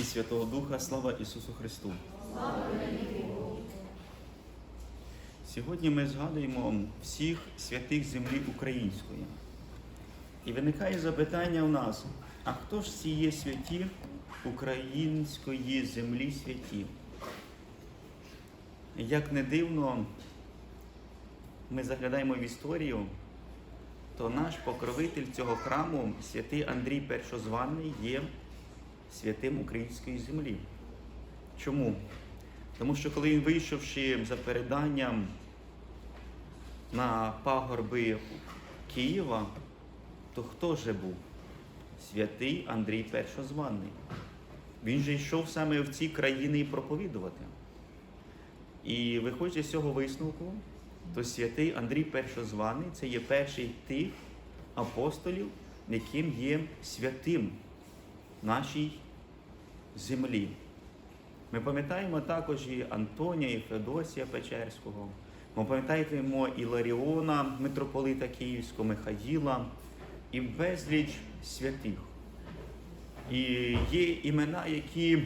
І Святого Духа, слава Ісусу Христу! Сьогодні ми згадуємо всіх святих землі української. І виникає запитання у нас: а хто ж ці є святі української землі святі? Як не дивно, ми заглядаємо в історію, то наш покровитель цього храму, святий Андрій Першозваний, є святим української землі. Чому? Тому що коли він вийшовши за переданням на пагорби Києва, то хто же був? Святий Андрій Першозваний. Він же йшов саме в ці країни і проповідувати. І виходячи з цього висновку, то святий Андрій Першозваний це є перший тих апостолів, яким є святим нашій землі. Ми пам'ятаємо також і Антонія, і Феодосія Печерського. Ми пам'ятаємо Іларіона, митрополита Київського, Михаїла і безліч святих. І є імена, які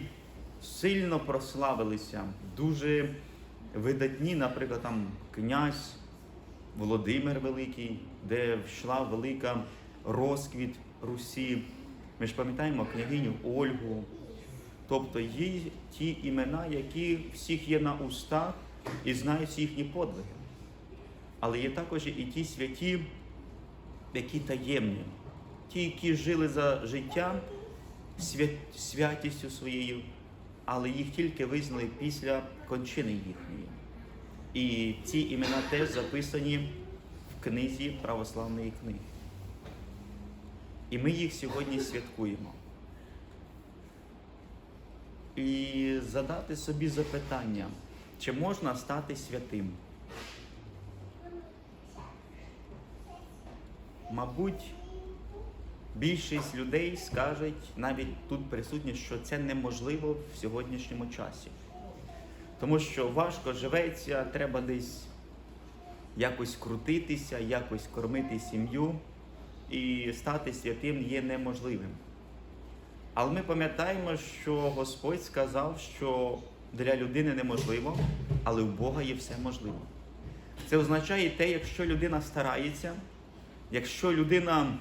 сильно прославилися, дуже видатні, наприклад, там князь Володимир Великий, де йшла велика розквіт Русі. Ми ж пам'ятаємо княгиню Ольгу. Тобто є ті імена, які всіх є на устах і знають їхні подвиги. Але є також і ті святі, які таємні, ті, які жили за життя свят... святістю своєю, але їх тільки визнали після кончини їхньої. І ці імена теж записані в книзі православної книги. І ми їх сьогодні святкуємо. І задати собі запитання, чи можна стати святим? Мабуть, більшість людей скажуть, навіть тут присутні, що це неможливо в сьогоднішньому часі. Тому що важко живеться, треба десь якось крутитися, якось кормити сім'ю, і стати святим є неможливим. Але ми пам'ятаємо, що Господь сказав, що для людини неможливо, але в Бога є все можливо. Це означає те, якщо людина старається, якщо людина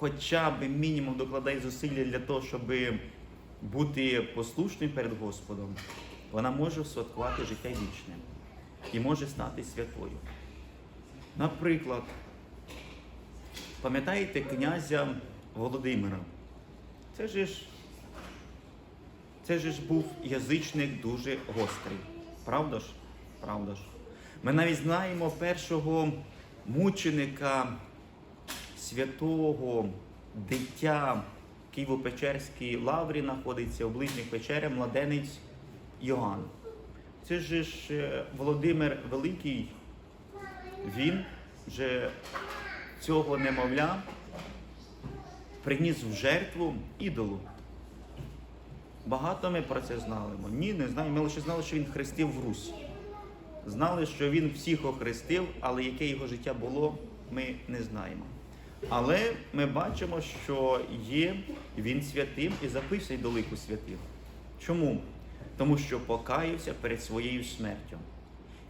хоча б мінімум докладає зусилля для того, щоб бути послушним перед Господом, вона може святкувати життя вічне і може стати святою. Наприклад, пам'ятаєте князя Володимира? Це ж, це ж був язичник дуже гострий. Правда ж? Правда ж? Ми навіть знаємо першого мученика святого дитя Києво-Печерській лаврі знаходиться у ближніх печерах младенець Йоанн. Це ж е, Володимир Великий, він вже цього немовля приніс в жертву ідолу. Багато ми про це знали. Ні, не знаю. Ми лише знали, що він хрестив в Русь. Знали, що він всіх охрестив, але яке його життя було, ми не знаємо. Але ми бачимо, що є він святим і записує до лику святих. Чому? Тому що покаявся перед своєю смертю.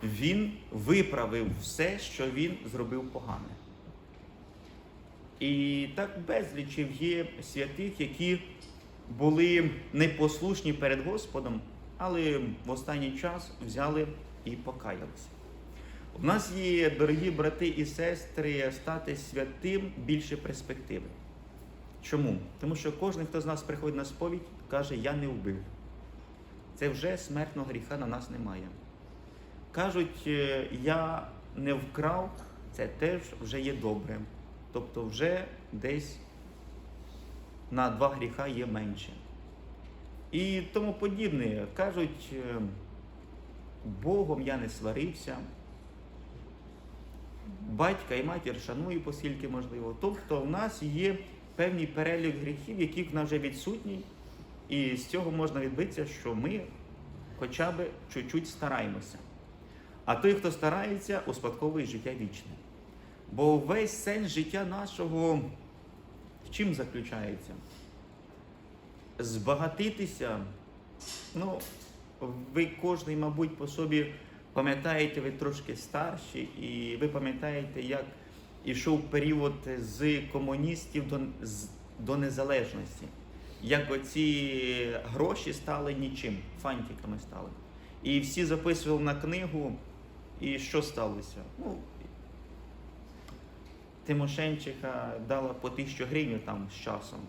Він виправив все, що він зробив погане. І так безлічів є святих, які були непослушні перед Господом, але в останній час взяли і покаялися. У нас є, дорогі брати і сестри, стати святим більше перспективи. Чому? Тому що кожен, хто з нас приходить на сповідь, каже, я не вбив. Це вже смертного гріха на нас немає. Кажуть, «Е, я не вкрав, це теж вже є добре. Тобто вже десь на два гріха є менше. І тому подібне. Кажуть, е, Богом я не сварився, батька і матір шаную, оскільки можливо. Тобто в нас є певний перелік гріхів, яких в нас вже відсутній, і з цього можна відбитися, що ми хоча б чуть-чуть стараємося. А той, хто старається, успадковує життя вічне. Бо весь сенс життя нашого в чим заключається? збагатитися, ну, ви кожний, мабуть, по собі пам'ятаєте, ви трошки старші, і ви пам'ятаєте, як ішов період з комуністів до, до незалежності. Як оці гроші стали нічим, фантиками стали. І всі записували на книгу, і що сталося? Ну, Тимошенчиха дала по тисячу гривень там з часом,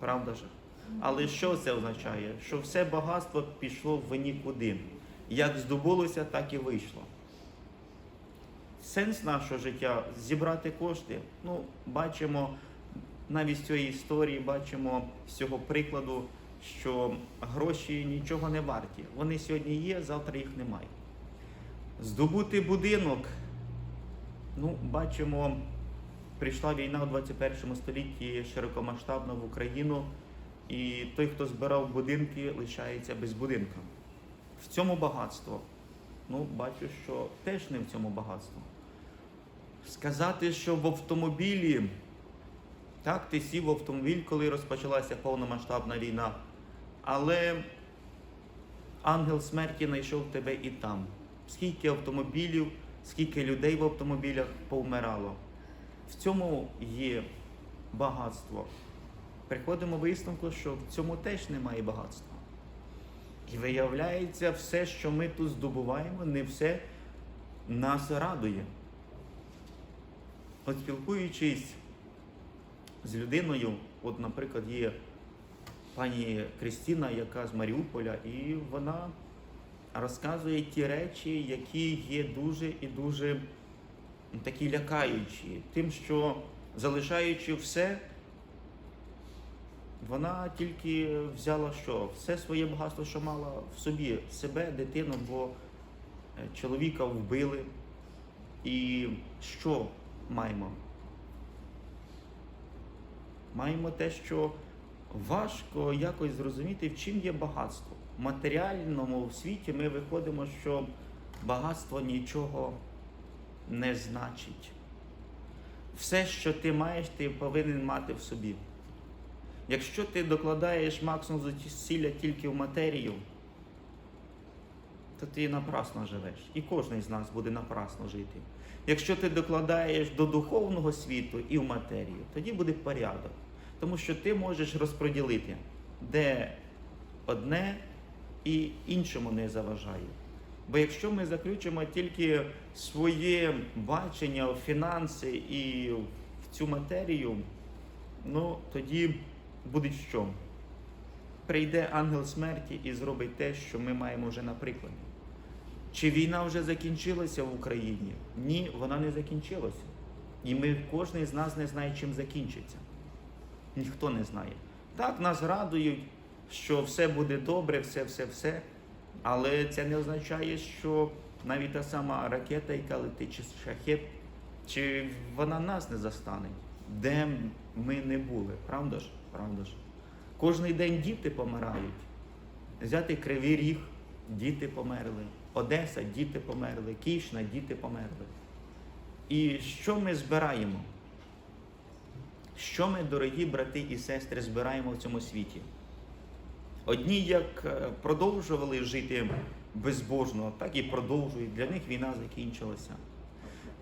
правда ж? Але що це означає? Що все багатство пішло в нікуди. Як здобулося, так і вийшло. Сенс нашого життя зібрати кошти. Ну, бачимо навіть з цієї історії, бачимо з цього прикладу, що гроші нічого не варті. Вони сьогодні є, завтра їх немає. Здобути будинок. Ну, бачимо, прийшла війна у 21 столітті широкомасштабно в Україну, і той, хто збирав будинки, лишається без будинка. В цьому багатство. Ну, бачу, що теж не в цьому багатство. Сказати, що в автомобілі, так, ти сів в автомобіль, коли розпочалася повномасштабна війна, але ангел смерті знайшов тебе і там. Скільки автомобілів, скільки людей в автомобілях повмирало. В цьому є багатство. Приходимо висновку, що в цьому теж немає багатства. І виявляється, все, що ми тут здобуваємо, не все нас радує. От спілкуючись з людиною, от, наприклад, є пані Кристина, яка з Маріуполя, і вона розказує ті речі, які є дуже і дуже такі лякаючі, тим, що залишаючи все, вона тільки взяла що? Все своє багатство, що мала в собі, себе, дитину, бо е, чоловіка вбили. І що маємо? Маємо те, що важко якось зрозуміти, в чим є багатство. В матеріальному світі ми виходимо, що багатство нічого не значить. Все, що ти маєш, ти повинен мати в собі. Якщо ти докладаєш максимум зусилля тільки в матерію, то ти напрасно живеш. І кожен з нас буде напрасно жити. Якщо ти докладаєш до духовного світу і в матерію, тоді буде порядок. Тому що ти можеш розподілити, де одне і іншому не заважає. Бо якщо ми заключимо тільки своє бачення в фінанси і в цю матерію, ну тоді буде що? Прийде ангел смерті і зробить те, що ми маємо вже на прикладі. Чи війна вже закінчилася в Україні? Ні, вона не закінчилася. І ми кожен з нас не знає, чим закінчиться. Ніхто не знає. Так, нас радують, що все буде добре, все, все, все. Але це не означає, що навіть та сама ракета, яка летить, чи шахет, чи вона нас не застане, де ми не були. Правда ж? Правда ж? Кожний день діти помирають. Взяти Кривий Ріг, діти померли. Одеса, діти померли, Кішна, діти померли. І що ми збираємо? Що ми, дорогі брати і сестри, збираємо в цьому світі? Одні як е, продовжували жити безбожно, так і продовжують. Для них війна закінчилася.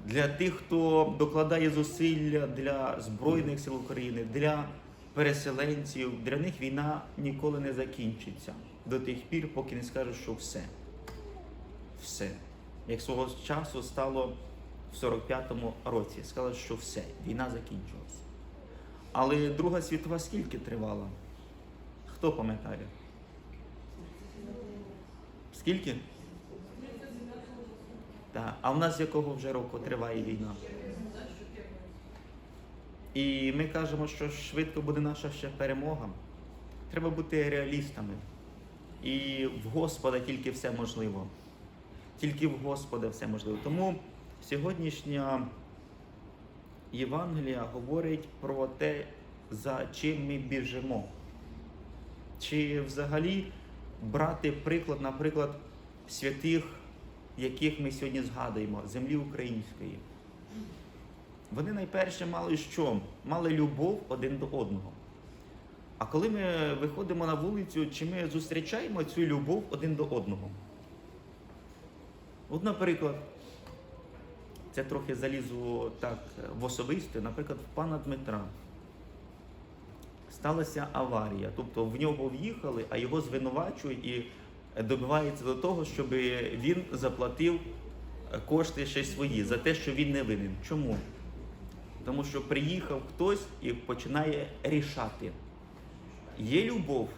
Для тих, хто докладає зусилля для Збройних сил України, для переселенців, для них війна ніколи не закінчиться до тих пір, поки не скажуть, що все. Все. Як свого часу стало в 45-му році, сказали, що все, війна закінчилася. Але Друга світова скільки тривала? Хто пам'ятає? Скільки? Так. А в нас з якого вже року триває війна? І ми кажемо, що швидко буде наша ще перемога. Треба бути реалістами. І в Господа тільки все можливо. Тільки в Господа все можливо. Тому сьогоднішня Євангелія говорить про те, за чим ми біжимо. Чи взагалі брати приклад, наприклад, святих, яких ми сьогодні згадуємо, землі української. Вони найперше мали що? Мали любов один до одного. А коли ми виходимо на вулицю, чи ми зустрічаємо цю любов один до одного? От, наприклад, це трохи залізу так в особисте, наприклад, в пана Дмитра. Сталася аварія, тобто в нього в'їхали, а його звинувачують і добиваються до того, щоб він заплатив кошти ще свої за те, що він не винен. Чому? Тому що приїхав хтось і починає рішати. Є любов.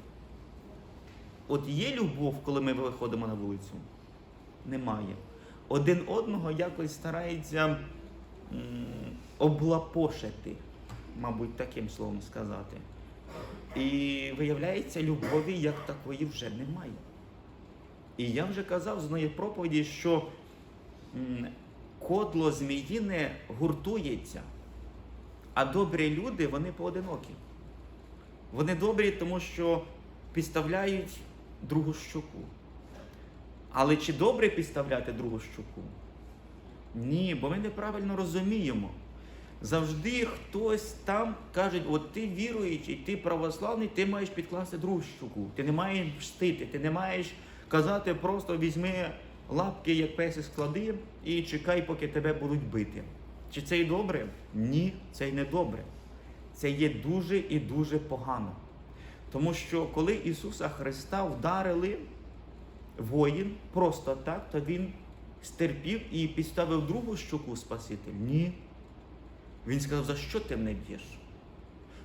От є любов, коли ми виходимо на вулицю? Немає. Один одного якось старається облапошити, мабуть, таким словом сказати. І виявляється, любові як такої вже немає. І я вже казав з одної проповіді, що кодло зміїне гуртується, а добрі люди вони поодинокі. Вони добрі, тому що підставляють другу щоку. Але чи добре підставляти другу щоку? Ні, бо ми неправильно розуміємо. Завжди хтось там каже, от ти віруючий, ти православний, ти маєш підкласти другу щоку. Ти не маєш мстити, ти не маєш казати, просто візьми лапки, як песи склади, і чекай, поки тебе будуть бити. Чи це і добре? Ні, це й не добре. Це є дуже і дуже погано. Тому що коли Ісуса Христа вдарили воїн просто так, то Він стерпів і підставив другу щоку Спаситель? Ні. Він сказав, за що ти мене б'єш?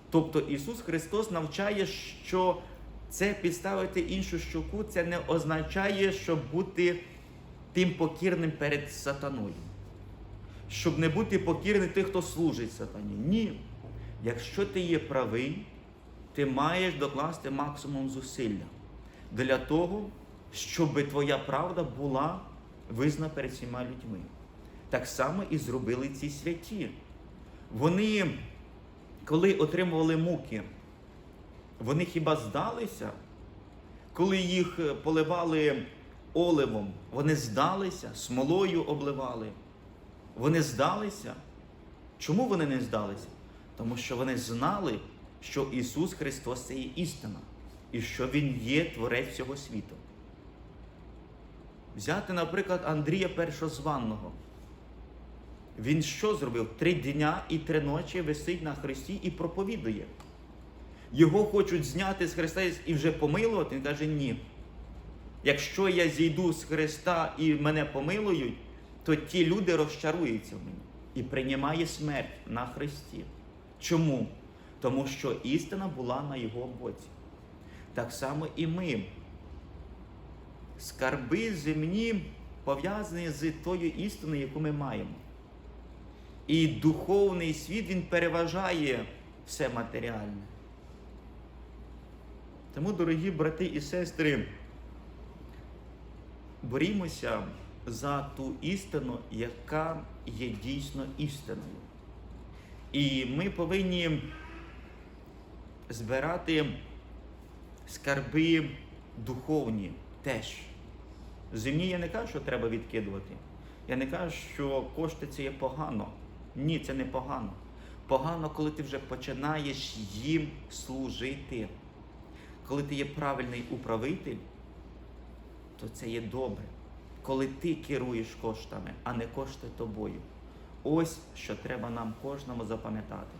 Тобто Ісус Христос навчає, що це підставити іншу щоку, це не означає, щоб бути тим покірним перед сатаною. Щоб не бути покірним тих, хто служить сатані. Ні. Якщо ти є правий, ти маєш докласти максимум зусилля для того, щоб твоя правда була визнана перед всіма людьми. Так само і зробили ці святі. Вони, коли отримували муки, вони хіба здалися? Коли їх е, поливали оливом, вони здалися, смолою обливали. Вони здалися. Чому вони не здалися? Тому що вони знали, що Ісус Христос це є істина, і що Він є Творець цього світу. Взяти, наприклад, Андрія Першозванного. Він що зробив? Три дня і три ночі висить на Христі і проповідує. Його хочуть зняти з Христа і вже помилувати. Він каже, ні. Якщо я зійду з Христа і мене помилують, то ті люди розчаруються в мені і приймає смерть на Христі. Чому? Тому що істина була на його боці. Так само і ми. Скарби земні пов'язані з тою істиною, яку ми маємо. І духовний світ він переважає все матеріальне. Тому, дорогі брати і сестри, борімося за ту істину, яка є дійсно істиною. І ми повинні збирати скарби духовні теж. Земні я не кажу, що треба відкидувати. Я не кажу, що кошти це є погано. Ні, це не погано. Погано, коли ти вже починаєш їм служити. Коли ти є правильний управитель, то це є добре. Коли ти керуєш коштами, а не кошти тобою. Ось що треба нам кожному запам'ятати.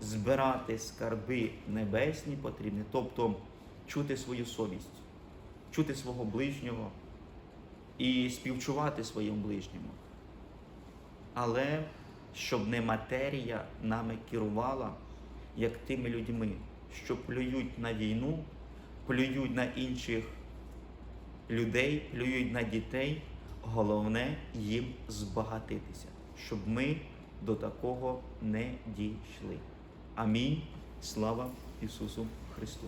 Збирати скарби небесні потрібні, тобто чути свою совість, чути свого ближнього і співчувати своєму ближньому. Але щоб не матерія нами керувала, як тими людьми, що плюють на війну, плюють на інших людей, плюють на дітей. Головне їм збагатитися, щоб ми до такого не дійшли. Амінь. Слава Ісусу Христу!